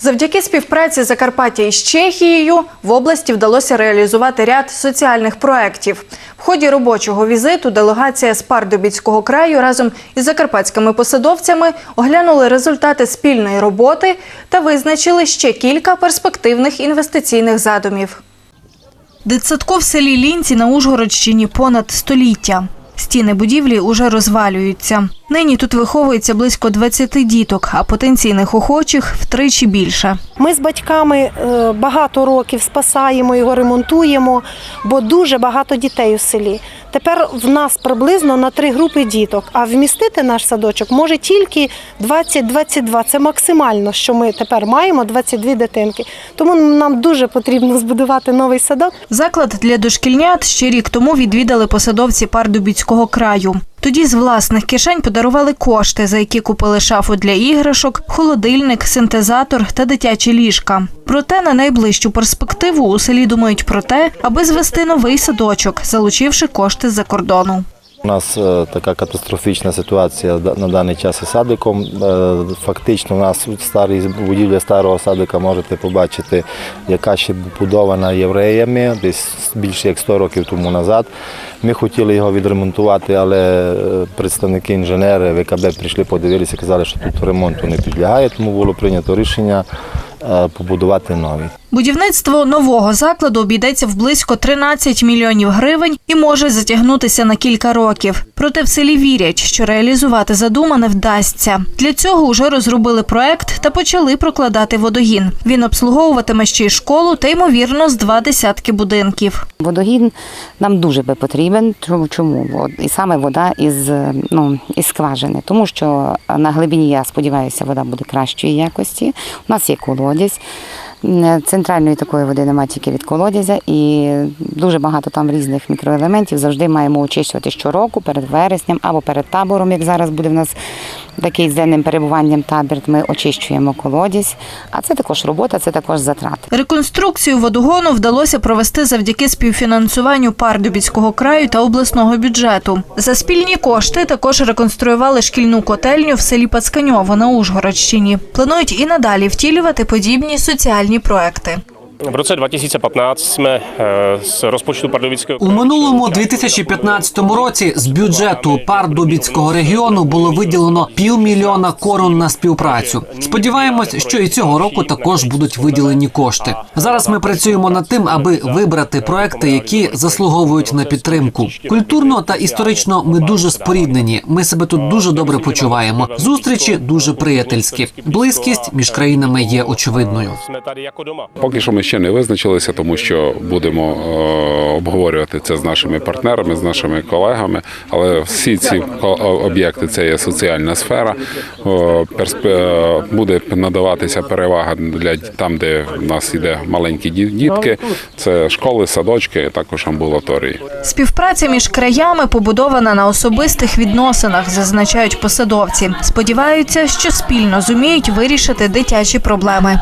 Завдяки співпраці Закарпаття із Чехією в області вдалося реалізувати ряд соціальних проєктів. В ході робочого візиту делегація з Пардубіцького краю разом із закарпатськими посадовцями оглянули результати спільної роботи та визначили ще кілька перспективних інвестиційних задумів. Дитсадку в селі Лінці на Ужгородщині понад століття. Стіни будівлі уже розвалюються. Нині тут виховується близько 20 діток, а потенційних охочих втричі більше. Ми з батьками е, багато років спасаємо його, ремонтуємо, бо дуже багато дітей у селі. Тепер в нас приблизно на три групи діток, а вмістити наш садочок може тільки 20-22. Це максимально, що ми тепер маємо 22 дитинки. Тому нам дуже потрібно збудувати новий садок. Заклад для дошкільнят ще рік тому відвідали посадовці Пардубіцького краю. Тоді з власних кишень подарували кошти, за які купили шафу для іграшок, холодильник, синтезатор та дитячі ліжка. Проте на найближчу перспективу у селі думають про те, аби звести новий садочок, залучивши кошти з-за кордону. У нас е, така катастрофічна ситуація на даний час із садиком. Е, Фактично, у нас старі будівля старого садика можете побачити, яка ще побудована євреями, десь більше як 100 років тому назад. Ми хотіли його відремонтувати, але е, представники інженери ВКБ прийшли, подивилися, казали, що тут ремонту не підлягає, тому було прийнято рішення побудувати новий. Будівництво нового закладу обійдеться в близько 13 мільйонів гривень і може затягнутися на кілька років. Проте в селі вірять, що реалізувати задумане вдасться. Для цього вже розробили проект та почали прокладати водогін. Він обслуговуватиме ще й школу та ймовірно з два десятки будинків. Водогін нам дуже би потрібен. Чому? Чому? І саме вода із, ну, із скважини. Тому що на глибині, я сподіваюся, вода буде кращої якості. У нас є колодязь. М, Центральної такої води немає тільки від колодязя, і дуже багато там різних мікроелементів. Завжди маємо очищувати щороку перед вереснем або перед табором, як зараз буде в нас такий з денним перебуванням табір. Ми очищуємо колодязь. А це також робота, це також затрати. Реконструкцію водогону вдалося провести завдяки співфінансуванню Пардубіцького краю та обласного бюджету. За спільні кошти також реконструювали шкільну котельню в селі Пацканьово на Ужгородщині. Планують і надалі втілювати подібні соціальні проекти. V roce 2015 jsme eh, z rozpočtu Pardubického У минулому 2015 році з бюджету Пардубіцького регіону було виділено півмільйона корон на співпрацю. Сподіваємось, що і цього року також будуть виділені кошти. Зараз ми працюємо над тим, аби вибрати проекти, які заслуговують на підтримку. Культурно та історично ми дуже споріднені. Ми себе тут дуже добре почуваємо. Зустрічі дуже приятельські. Близькість між країнами є очевидною. Поки що ми ще не визначилися, тому що будемо е, обговорювати це з нашими партнерами, з нашими колегами. Але всі ці об'єкти це є соціальна сфера. Е, Буде надаватися перевага для там, де в нас іде маленькі дітки. Це школи, садочки, також амбулаторії. Співпраця між краями побудована на особистих відносинах, зазначають посадовці. Сподіваються, що спільно зуміють вирішити дитячі проблеми.